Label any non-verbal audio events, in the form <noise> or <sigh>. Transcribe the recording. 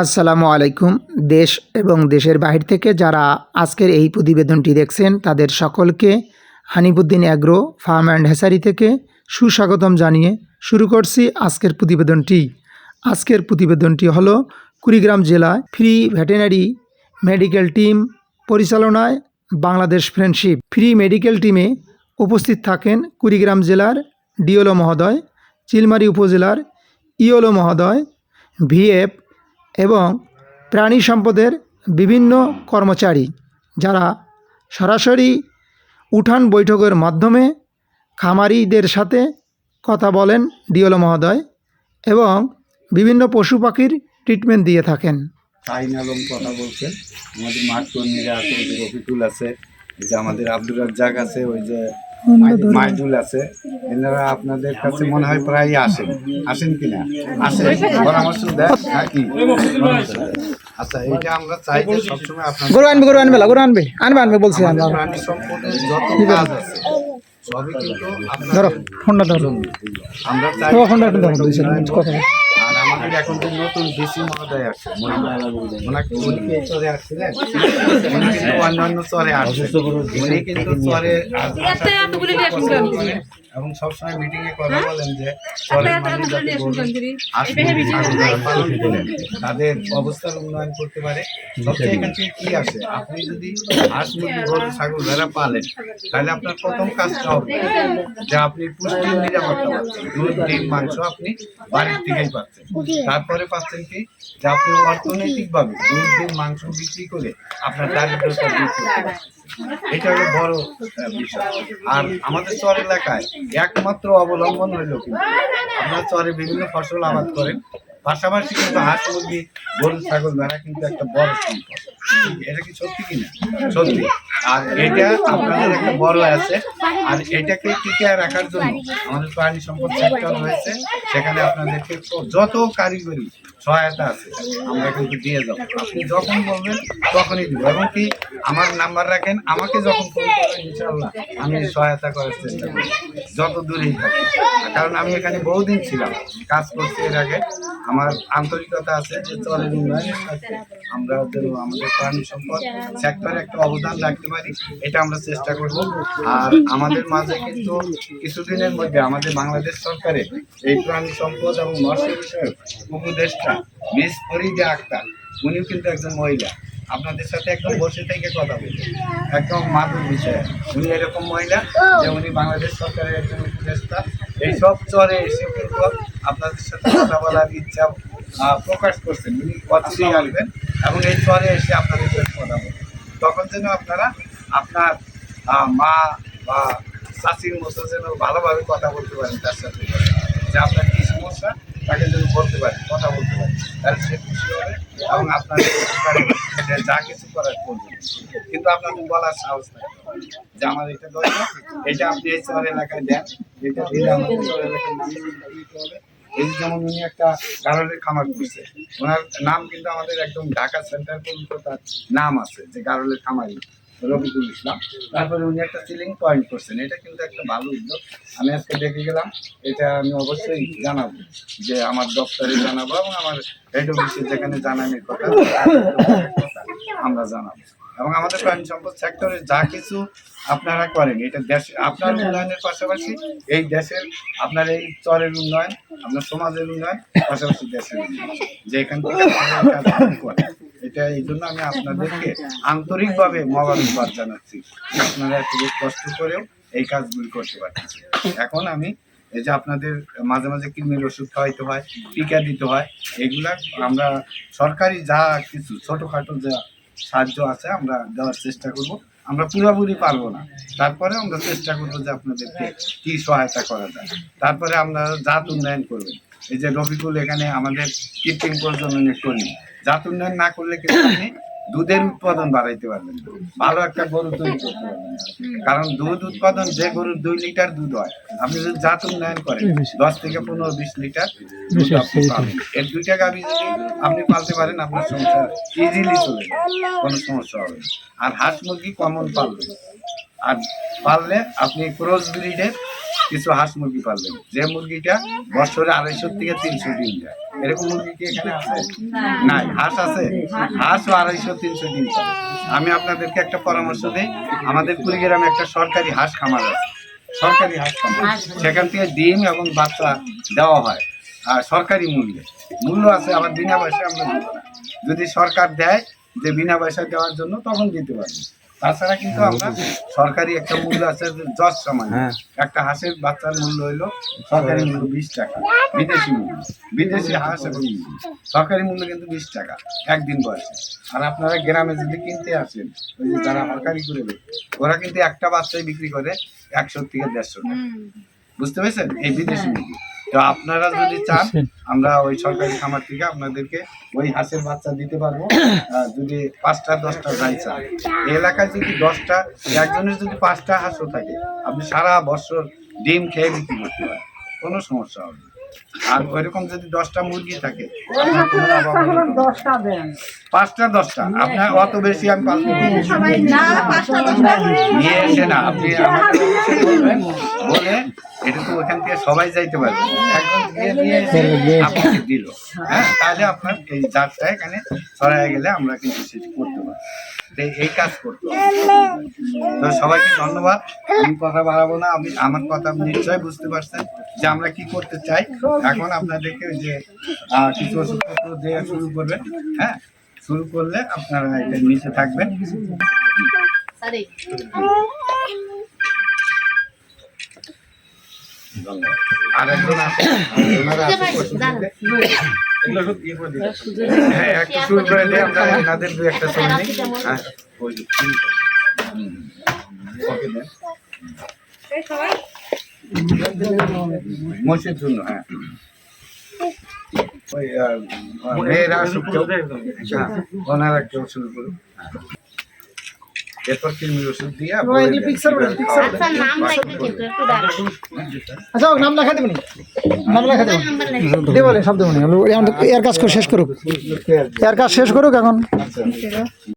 আসসালামু আলাইকুম। দেশ এবং দেশের বাহির থেকে যারা আজকের এই প্রতিবেদনটি দেখছেন, তাদের সকলকে Hanibuddin agro farm and Hesari থেকে সুস্বাগতম জানিয়ে শুরু করছি আজকের প্রতিবেদনটি। আজকের প্রতিবেদনটি হলো কুড়িগ্রাম জেলায় ফ্রি ভেটেনারি মেডিকেল টিম পরিচালনায় বাংলাদেশ ফ্রেন্ডশিপ। ফ্রি মেডিকেল টিমে উপস্থিত থাকেন কুড়িগ্রাম জেলার ডিওলো মহোদয়, চিলমারি উপজেলার ইওলো মহোদয়, ভিএফ এবং প্রাণী সম্পদের বিভিন্ন কর্মচারী যারা সরাসরি উঠান বৈঠকের মাধ্যমে খামারিদের সাথে কথা বলেন ডিওলো মহোদয় এবং বিভিন্ন পশু পাখির ট্রিটমেন্ট দিয়ে থাকেন। শাহিন আলম কথা বলছেন। আমাদের মাঠ কর্মীরা আছে আছে যে আমাদের আব্দুল রাজ্জাক আছে, ওই যে মাইদুল আছে এনারা আপনাদের কাছে মনে হয় প্রায় আসেন আসেন কিনা আসেন পরামর্শ দেন নাকি আচ্ছা এটা আমরা চাই যে সবসময় আপনাদের গরু আনবে গরু আনবে গরু আনবে আনবে আনবে বলছি প্রাণী সম্পদের যত কাজ আছে ধরো ফোনটা ধরো আমরা চাই ফোনটা ধরো কথা আমাদের এখন যে নতুন ডিসি মহোদয় আছে ওনাকে উনি কি চরে আসছিলেন। উনি কিন্তু অন্যান্য চরে আসছে উনি কিন্তু চরে করেন এবং সবসময় মিটিং এ কথা বলেন যে যারা পালন করেন, তাদের অবস্থার উন্নয়ন করতে পারে। সবচেয়ে এখান থেকে কি আসে? আপনি যদি হাঁস মুরগি গরু ছাগল যারা পালেন তাহলে আপনার প্রথম কাজটা হবে যে আপনি পুষ্টির নিরাপত্তা পাচ্ছেন। দুধ ডিম মাংস আপনি বাড়ির থেকেই পাচ্ছেন। তারপরে পাচ্ছেন কি? যে আপনি অর্থনৈতিক ভাবে দুধ মাংস বিক্রি করে আপনার দারিদ্রতা দূর করতে এটা হলো বড় বিষয়। আর আমাদের চর এলাকায় একমাত্র অবলম্বন হইল কিন্তু আপনার চরে বিভিন্ন ফসল আবাদ করেন। পাশাপাশি কিন্তু হাঁস মুরগি গরু, ছাগল ভেড়া কিন্তু একটা বড় সম্পদ। এটা কি সত্যি কিনা সত্যি। আর এটা আপনাদের একটা বড় আছে আর এটাকে টিকে রাখার জন্য আমাদের প্রাণী সম্পদ সেক্টর রয়েছে। সেখানে আপনাদেরকে যত কারিগরি সহায়তা আছে, আমরা কিন্তু দিয়ে যাব। আপনি যখন বলবেন, তখনই দিব। এবং কি, আমার নাম্বার রাখেন, আমাকে যখন ফোন করবেন ইনশাল্লাহ আমি সহায়তা করার চেষ্টা করি যত দূরেই থাকি কারণ আমি এখানে বহুদিন ছিলাম, কাজ করছি এর আগে। আমার আন্তরিকতা আছে যে চলে সাথে আমরা যেন আমাদের প্রাণী সম্পদ সেক্টরে একটা অবদান রাখতে পারি, এটা আমরা চেষ্টা করব। আর আমাদের মাঝে কিন্তু কিছুদিনের মধ্যে আমাদের বাংলাদেশ সরকারে এই প্রাণী সম্পদ এবং মৎস্য বিষয়ক উপদেষ্টা মিস ফরিদে আক্তার, উনিও কিন্তু একজন মহিলা। আপনাদের সাথে একদম বসে থেকে কথা বলবে একদম মাদুর বিষয়। উনি এরকম মহিলা যে উনি বাংলাদেশ সরকারের একজন উপদেষ্টা। এইসব চরে এসে কিন্তু আপনাদের সাথে কথা বলার ইচ্ছা প্রকাশ করছেন। উনি অচিরেই আসবেন এবং এই চরে এসে আপনাদের সাথে কথা বলবেন তখন যেন আপনারা আপনার মা বা চাষির মতো যেন ভালোভাবে কথা বলতে পারেন তার সাথে। যে আপনার কী সমস্যা তাকে যেন বলতে পারেন কথা বলতে পারেন। তাহলে সে খুশি হবে এবং সে যা কিছু করার করবেন কিন্তু আপনাদের বলার সাহস থাকবে যে আমার এটা দরকার এটা আপনি এই চর এলাকায় দেন এটা দিলে আমাদের চর এলাকায় হবে। এই যেমন উনি একটা গারলের খামার করছে। ওনার নাম কিন্তু আমাদের একদম ঢাকা সেন্টার পর্যন্ত তার নাম আছে, যে গারলের খামারি রবিকুল ইসলাম। তারপরে উনি একটা সিলিং পয়েন্ট করছেন। এটা কিন্তু একটা ভালো উদ্যোগ। আমি আজকে দেখে গেলাম, এটা আমি অবশ্যই জানাব যে আমার দপ্তরে জানাব এবং আমার হেড অফিসে যেখানে জানানোর কথা আমরা জানাব এবং আমাদের প্রাণী সম্পদ সেক্টরে যা কিছু আপনারা করেন, এটা দেশ, আপনার উন্নয়নের পাশাপাশি এই দেশের, আপনার এই চরের উন্নয়ন, আপনার সমাজের উন্নয়ন পাশাপাশি দেশের উন্নয়ন যে এখান থেকে। এটা এই জন্য আমি আপনাদেরকে আন্তরিকভাবে মহাবাদ জানাচ্ছি আপনারা এত কষ্ট করেও এই কাজগুলি করতে পারছেন এখন আমি এই যে আপনাদের মাঝে মাঝে কৃমির ওষুধ খাওয়াইতে হয়, টিকা দিতে হয়, এগুলা আমরা সরকারি যা কিছু, ছোটোখাটো যা সাহায্য আছে, আমরা দেওয়ার চেষ্টা করব। আমরা পুরোপুরি পারব না। তারপরে আমরা চেষ্টা করব যে আপনাদেরকে কি সহায়তা করা যায়। তারপরে আমরা জাত উন্নয়ন করব। এই যে রফিকুল এখানে আমাদের কৃত্রিম প্রজননের কর্মী। জাত উন্নয়ন না করলে কিন্তু আপনি দুধের উৎপাদন বাড়াইতে পারবেন ভালো একটা গরু তৈরি করতে পারবেন কারণ দুধ উৎপাদন যে গরুর দুই লিটার দুধ হয় আপনি যদি জাত উন্নয়ন করেন দশ থেকে পনেরো বিশ লিটার দুধ আপনি পাবেন। এর দুইটা গাভি যদি আপনি পালতে পারেন আপনার সমস্যা ইজিলি চলে কোনো সমস্যা হবে না। আর হাঁস মুরগি কমন পালবেন আর পারলে আপনি ক্রস ব্রিডের কিছু হাঁস মুরগি পালবেন। যে মুরগিটা বছরে আড়াইশো থেকে তিনশো ডিম দেয়। এরকম মুরগি কি এখানে আছে? নাই। হাঁস আছে? হাঁসও আড়াইশো তিনশো ডিম পারে আমি আপনাদেরকে একটা পরামর্শ দিই। আমাদের কুড়িগ্রামে একটা সরকারি হাঁস খামার আছে। সরকারি হাঁস খামার। সেখান থেকে ডিম এবং বাচ্চা দেওয়া হয়। আর সরকারি মূল্যে। মূল্য আছে আবার বিনা পয়সায় আমরা যদি সরকার দেয় যে বিনা পয়সায় দেওয়ার জন্য তখন দিতে পারব। তাছাড়া কিন্তু আমরা সরকারি একটা মূল্য আছে দশ সময় একটা হাঁসের বাচ্চার মূল্য হইল সরকারি মূল্য বিশ টাকা বিদেশি মূল্য। বিদেশি হাঁস এবং সরকারি মূল্য কিন্তু বিশ টাকা একদিন বয়সে। আর আপনারা গ্রামে যদি কিনতে আসেন ওই যে যারা সরকারি করে দেয়, ওরা কিন্তু একটা বাচ্চাই বিক্রি করে একশো থেকে দেড়শো টাকা। বুঝতে পেরেছেন? এই বিদেশি মুরগি। তো আপনারা যদি চান আমরা ওই সরকারি খামার থেকে আপনাদেরকে ওই হাঁসের বাচ্চা দিতে পারব। <coughs> যদি পাঁচটা দশটা যাই চান। এই এলাকায় যদি দশটা একজনের যদি পাঁচটা হাঁসও থাকে আপনি সারা বছর ডিম খেয়ে বিক্রি করতে পারেন। কোনো সমস্যা হবে না। আর ওইরকম যদি দশটা মুরগি থাকে। পাঁচটা দশটা। আপনার অত বেশি আমি নিয়ে এসে না আপনি বলবেন বলে এটা তো ওখান থেকে সবাই যাইতে পারবে। একজন দিয়ে আপনাকে দিল। হ্যাঁ তাহলে আপনার এই জাতটা এখানে ছড়ায় গেলে আমরা কিন্তু সেটি করতে পারি তো এই কাজ করতে তো সবাইকে ধন্যবাদ। আমি কথা বাড়াবো না। আমি আমার কথা নিশ্চয়ই বুঝতে পারছেন যে আমরা কি করতে চাই। এখন আপনাদেরকে যে কিছু ওষুধপত্র দেওয়া শুরু করবেন। হ্যাঁ? শুরু করলে আপনারা এটা নিচে থাকবেন। আর একজন আছে ওনারা আছে হবে। হ্যাঁ একটু শুরু করে দিয়ে আমরা এনাদের দু একটা ছবি নিই হ্যাঁ ওই যে, হুম। ওকে দেন। মোষের জন্য হ্যাঁ ওই মেয়েরা আসুক হ্যাঁ, ওনারা কেউ শুরু করুন এরপর কৃমির ওষুধ দিয়ে? আচ্ছা নাম আচ্ছা লেখা দেবেন নাম লেখা দেবেন দিয়ে বলে শব্দ মনে এর কাজ করে শেষ করুক। এর কাজ শেষ করুক এখন।